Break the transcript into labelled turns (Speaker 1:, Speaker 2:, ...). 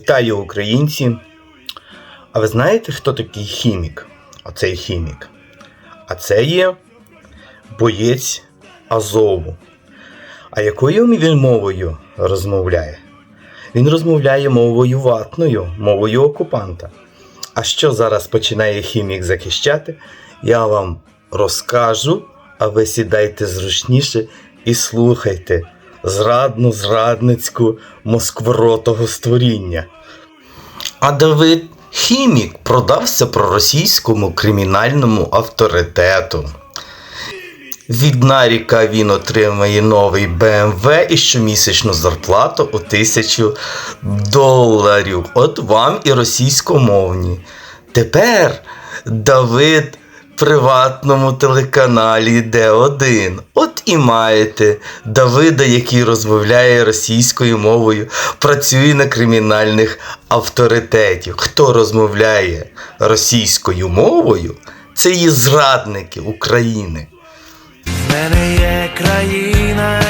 Speaker 1: Вітаю українці. А ви знаєте, хто такий хімік? Оцей хімік. А це є боєць Азову. А якою він мовою розмовляє? Він розмовляє мовою ватною, мовою окупанта. А що зараз починає хімік захищати, я вам розкажу, а ви сідайте зручніше і слухайте зрадну зрадницьку москворотого створіння. А Давид Хімік продався проросійському кримінальному авторитету. Від Наріка він отримає новий БМВ і щомісячну зарплату у тисячу доларів. От вам і російськомовні. Тепер Давид приватному телеканалі Д1. От і маєте Давида, який розмовляє російською мовою, працює на кримінальних авторитетів. Хто розмовляє російською мовою, це є зрадники України.
Speaker 2: В мене є країна.